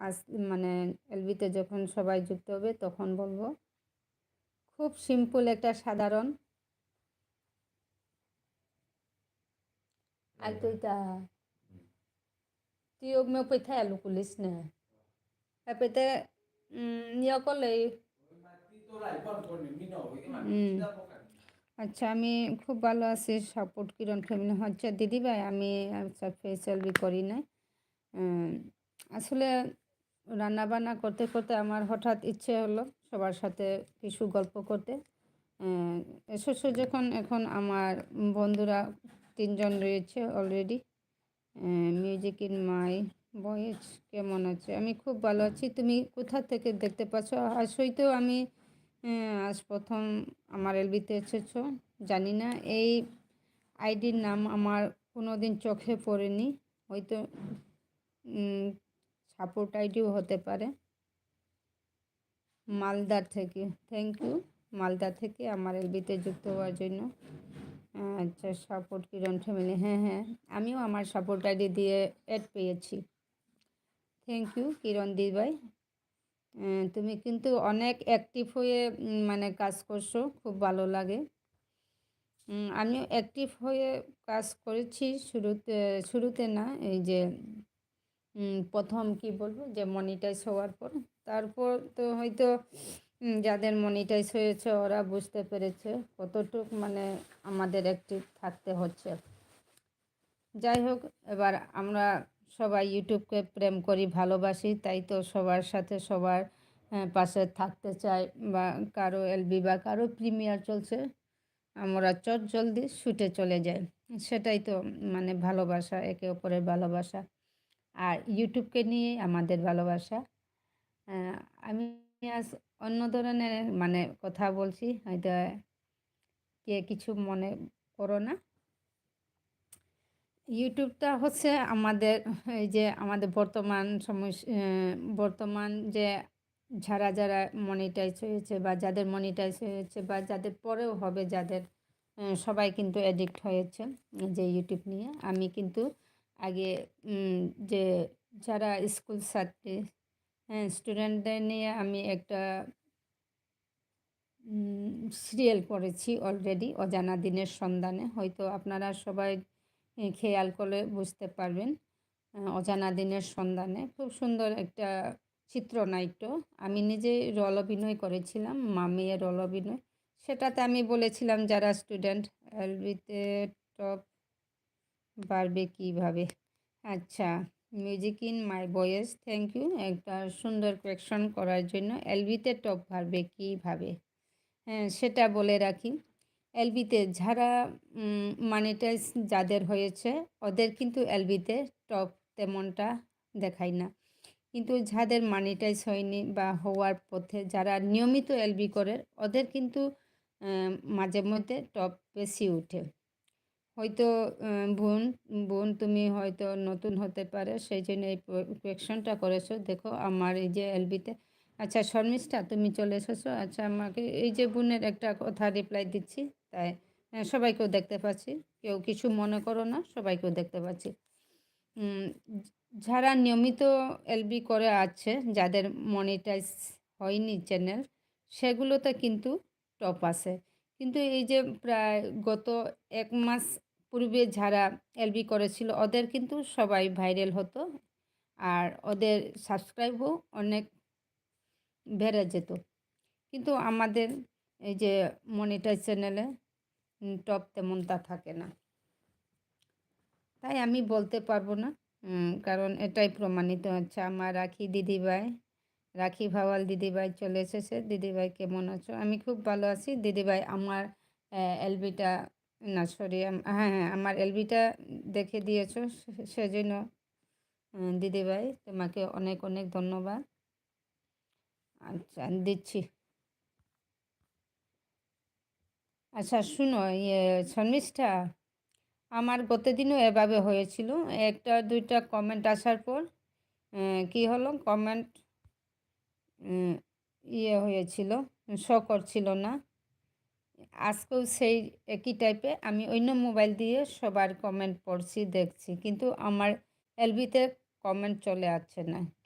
আস মানে এলবিতে যখন সবাই যুক্ত হবে তখন বলব খুব সিম্পল একটা সাধারণ। আর তুই তা তুই পৈথা আলু কুলিস না। তারপরে ইয়ে করলে আচ্ছা আমি খুব ভালো আছি সাপোর্ট কিরণ ফ্যামিলি হচ্ছে। দিদিভাই আমি আচ্ছা ফেসিয়াল বি করি না আসলে রান্না বান্না করতে করতে আমার হঠাৎ ইচ্ছে হলো সবার সাথে কিছু গল্প করতে। এসেছ যখন এখন আমার বন্ধুরা তিনজন রয়েছে already music in my voice কেমন আছে? আমি খুব ভালো আছি। তুমি কোথা থেকে দেখতে পাচ্ছ? আসলেই তো আমি আজ প্রথম আমার এলবিতে এসেছ, জানি না। এই আইডির নাম আমার কোনো দিন চোখে পড়েনি। হয়তো সাপোর্ট আইডিও হতে পারে। মালদার থেকে থ্যাংক ইউ মালদা থেকে আমার এলবিতে যুক্ত হওয়ার জন্য। আচ্ছা সাপোর্ট কিরণ ফ্যামিলি হ্যাঁ হ্যাঁ আমিও আমার সাপোর্ট আইডি দিয়ে অ্যাড পেয়েছি। থ্যাংক ইউ কিরণ দিদিভাই তুমি কিন্তু অনেক অ্যাক্টিভ হয়ে মানে কাজ করছ, খুব ভালো লাগে। আমিও অ্যাক্টিভ হয়ে কাজ করেছি শুরুতে শুরুতে না, এই যে প্রথম কি বলব যে মনিটাইজ হওয়ার পর। তারপর তো হয়তো যাদের মনিটাইজ হয়েছে ওরা বুঝতে পেরেছে কতটুক মানে আমাদের অ্যাক্টিভ থাকতে হচ্ছে। যাই হোক, এবার আমরা সবাই ইউটিউবকে প্রেম করি, ভালোবাসি, তাই তো সবার সাথে সবার পাশে থাকতে চাই বা কারও এলবি বা কারও প্রিমিয়ার চলছে, আমরা চট জলদি শুটে চলে যাই। সেটাই তো মানে ভালোবাসা, একে অপরের ভালোবাসা। আর ইউটিউবকে নিয়ে আমাদের ভালোবাসা। আমি আজ অন্য ধরনের মানে কথা বলছি, হয়তো কে কিছু মনে করো না। ইউটিউবটা হচ্ছে আমাদের, এই যে, আমাদের বর্তমান সমস্যা বর্তমান যে, যারা যারা মনিটাইজ হয়েছে বা যাদের মনিটাইজ হয়েছে বা যাদের পরেও হবে, যাদের সবাই কিন্তু অ্যাডিক্ট হয়েছে যে ইউটিউব নিয়ে। আমি কিন্তু আগে যে যারা স্কুল ছাত্রী হ্যাঁ স্টুডেন্টদের নিয়ে আমি একটা সিরিয়াল করেছি অলরেডি অজানা দিনের সন্ধানে। হয়তো আপনারা সবাই খেয়াল করে বুঝতে পারবেন অজানা দিনের সন্ধানে। খুব সুন্দর একটা চিত্রনাট্য। আমি নিজে রল অভিনয় করেছিলাম মামিয়ে রল অভিনয়। সেটাতে আমি বলেছিলাম, যারা স্টুডেন্ট এলবিতে টপ বাড়বে কীভাবে? আচ্ছা music in my voice thank you একটা সুন্দর কোয়েকশন করার জন্য এলবিতে টপ বাড়বে কীভাবে? হ্যাঁ সেটা বলে রাখি। এলবিতে যারা মানিটাইজ যাদের হয়েছে, ওদের কিন্তু এলবিতে টপ তেমনটা দেখায় না। কিন্তু যাদের মানিটাইজ হয়নি বা হওয়ার পথে যারা নিয়মিত এলবি করে, ওদের কিন্তু মাঝে মধ্যে টপ বেশি উঠে। হয়তো বোন বোন তুমি হয়তো নতুন হতে পারে, সেই জন্য এই কোয়েকশনটা করেছ। দেখো আমার এই যে এলবিতে আচ্ছা শর্মিষ্ঠা, তুমি চলে এসেছ। আচ্ছা আমাকে এই যে বোনের একটা কথা রিপ্লাই দিচ্ছি, তাই সবাইকেও দেখতে পাচ্ছি। কেউ কিছু মনে করো না, সবাইকেও দেখতে পাচ্ছি। যারা নিয়মিত এলবি করে আছে, যাদের মনিটাইজ হয়নি চ্যানেল সেগুলোতে কিন্তু টপ আছে। কিন্তু এই যে প্রায় গত এক মাস পূর্বে যারা এলবি করেছিল ওদের কিন্তু সবাই ভাইরাল হতো আর ওদের সাবস্ক্রাইবও অনেক বেড়ে যেত। কিন্তু আমাদের এই যে মনিটাইজ চ্যানেলে টপ তেমনটা থাকে না। তাই আমি বলতে পারব না কারণ এটাই প্রমাণিত হচ্ছে। আমার রাখি দিদিভাই, রাখি ভাওয়াল দিদিভাই চলে এসেছে। দিদিভাই কেমন আছো? আমি খুব ভালো আছি। দিদিভাই আমার এলবিটা না, সরি হ্যাঁ হ্যাঁ আমার এলবিটা দেখে দিয়েছ সেজন্য দিদিভাই, তোমাকে অনেক অনেক ধন্যবাদ। আচ্ছা দিচ্ছি। আচ্ছা শুনো ইয়ে শর্মিষ্ঠা, আমার গতদিনও এভাবে হয়েছিল, একটা, দুইটা কমেন্ট আসার পর কি হলো? কমেন্ট ইয়ে হয়েছিল শো করছিল না। আজকেও সেই একই টাইপে আমি অন্য মোবাইল দিয়ে সবার কমেন্ট পড়ছি, দেখছি। কিন্তু আমার এলবিতে কমেন্ট চলে আসছে না।